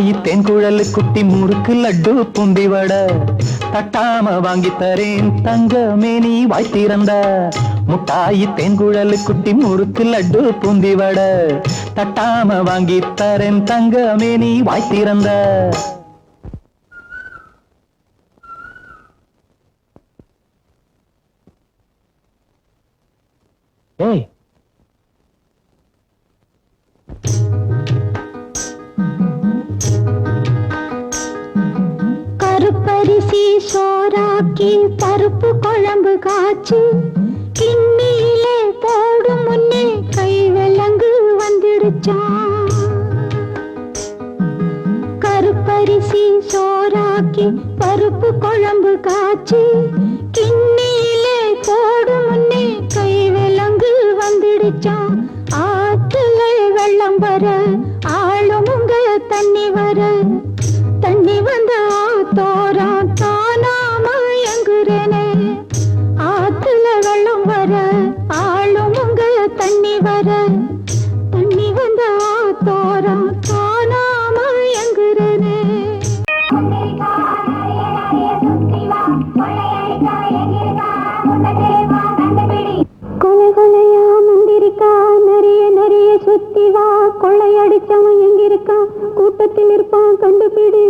தாயி தேன்குழலு குட்டி முறுக்கு லட்டு புந்தி வட. தட்டாம வாங்கி தரேன் தங்கமே நீ வாய்த்திறந்த முட்டாயி தேன்குழலு குட்டி முறுக்கு லட்டு புந்தி வட. தட்டாம வாங்கி தரேன் தங்கமே நீ வாய்த்திறந்த ஏய் கீழ் பருப்பு குழம்பு காய்ச்சி கிண்ணியிலே போடும் முன்னே கை விலங்கு வந்துடுச்சான் கருப்பரிசி சோறாக்கி பருப்பு குழம்பு காய்ச்சி கிண்ணியிலே போடும் முன்னே கை விலங்கு வந்துடுச்சான் ஆற்றுல வெள்ளம் வர ஆளுமுங்க தண்ணி வர. படிச்சவன் எங்க இருக்கான்? கூட்டத்தில் இருப்பான் கண்டுபிடி.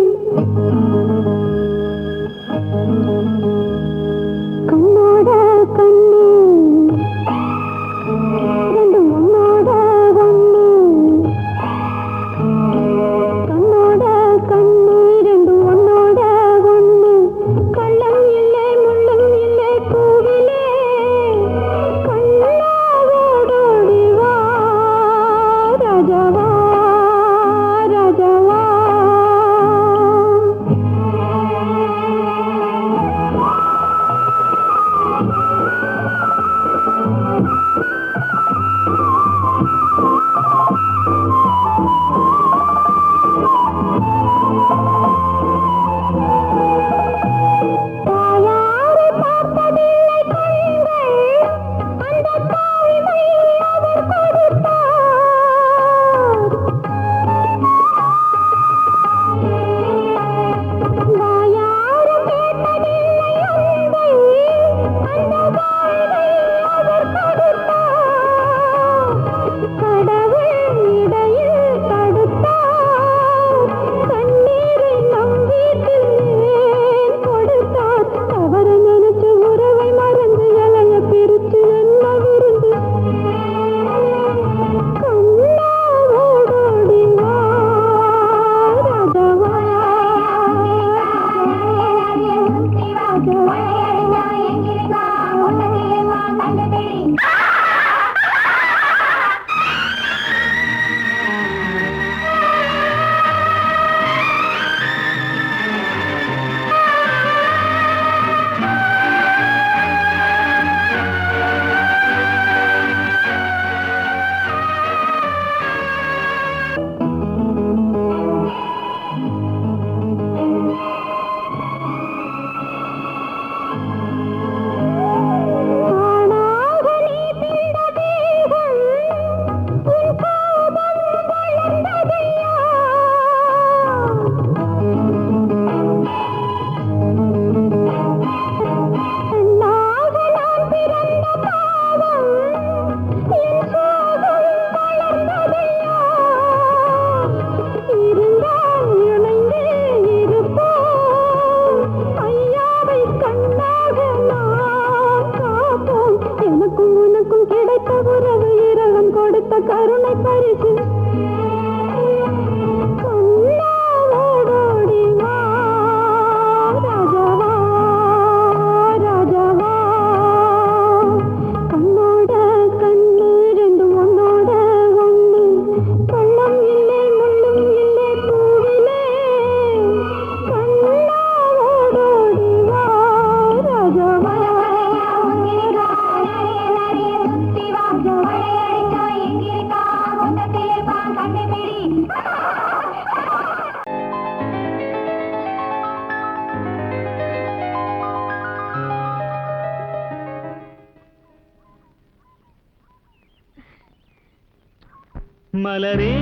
மலரே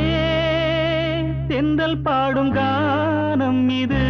செந்தல் பாடும் கானம் இது.